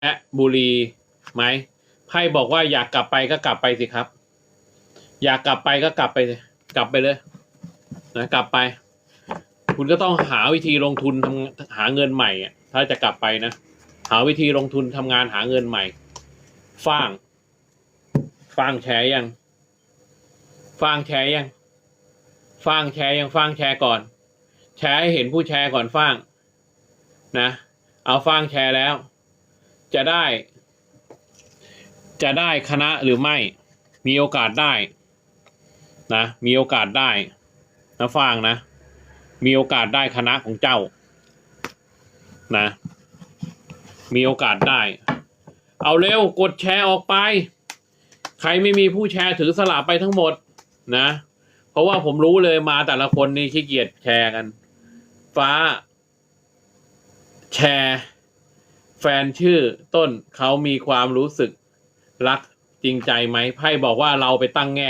แอะบุรีไหมไพ่บอกว่าอยากกลับไปก็กลับไปสิครับ อยากกลับไปก็กลับไป กลับไปเลยนะกลับไป คุณก็ต้องหาวิธีลงทุนทำหาเงินใหม่ถ้าจะกลับไปนะหาวิธีลงทุนทำงานหาเงินใหม่ฟางฟางแชร์ยังฟางแชร์ยังฟางแชร์ยังฟางแชร์ก่อน แชร์ให้เห็นผู้แชร์ก่อนฟางนะ เอาฟางแชร์แล้ว จะได้ จะได้คณะหรือไม่ มีโอกาสได้นะมีโอกาสได้นะฟางนะ มีโอกาสได้คณะของเจ้านะมีโอกาสได้ เอาเร็วกดแชร์ออกไป ใครไม่มีผู้แชร์ถือสละไปทั้งหมดนะ เพราะว่าผมรู้เลยมาแต่ละคนนี่ขี้เกียจแชร์กัน ฟ้า แชร์ แฟนชื่อต้นเขามีความรู้สึกรักจริงใจไหมไพ่บอกว่าเราไปตั้งแง่